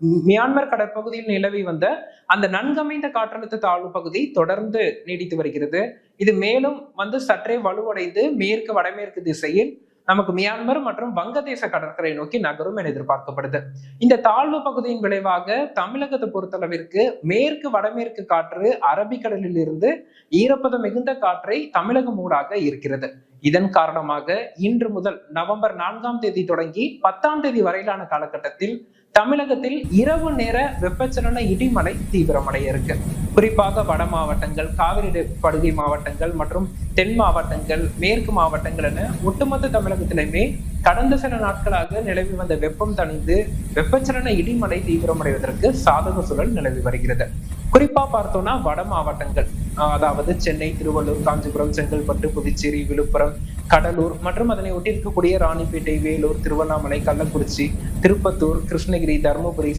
Myanmar கடற்பகுதியில் நிலவி வந்த அந்த நன்கமைந்த காற்றழுத்த தாழ்வு பகுதி தொடர்ந்து நீடித்து வருகிறது. இது மேலும் வந்து சற்றே வலுவடைந்து மேற்கு வடமேற்கு திசையில் நமக்கு மியான்மர் மற்றும் வங்கதேச கடற்கரை நோக்கி நகரும் என எதிர்பார்க்கப்படுது. இந்த தாழ்வு பகுதியின் விளைவாக தமிழகத்தை பொறுத்தளவிற்கு மேற்கு வடமேற்கு காற்று அரபிக்கடலில் இருந்து ஈரப்பதம் மிகுந்த காற்றை தமிழகம் ஊடாக இருக்கிறது இதன் காரணமாக இன்று முதல் நவம்பர் நான்காம் தேதி தொடங்கி பத்தாம் தேதி வரையிலான காலகட்டத்தில் தமிழகத்தில் இரவு நேர வெப்பச்சலன இடிமலை தீவிரமடைய இருக்கு குறிப்பாக வட மாவட்டங்கள் காவிரி படுகை மாவட்டங்கள் மற்றும் தென் மாவட்டங்கள் மேற்கு மாவட்டங்கள் என ஒட்டுமொத்த தமிழகத்திலுமே கடந்த சில நாட்களாக நிலவி வந்த வெப்பம் தணிந்து வெப்பச்சலன இடிமலை தீவிரமடைவதற்கு சாதக சூழல் நிலவி வருகிறது. குறிப்பா பார்த்தோம்னா வட மாவட்டங்கள். அதாவது சென்னை திருவள்ளூர் காஞ்சிபுரம் செங்கல்பட்டு புதுச்சேரி விழுப்புரம் கடலூர் மற்றும் அதனை ஒட்டி இருக்கக்கூடிய ராணிப்பேட்டை வேலூர் திருவண்ணாமலை கள்ளக்குறிச்சி திருப்பத்தூர் கிருஷ்ணகிரி தருமபுரி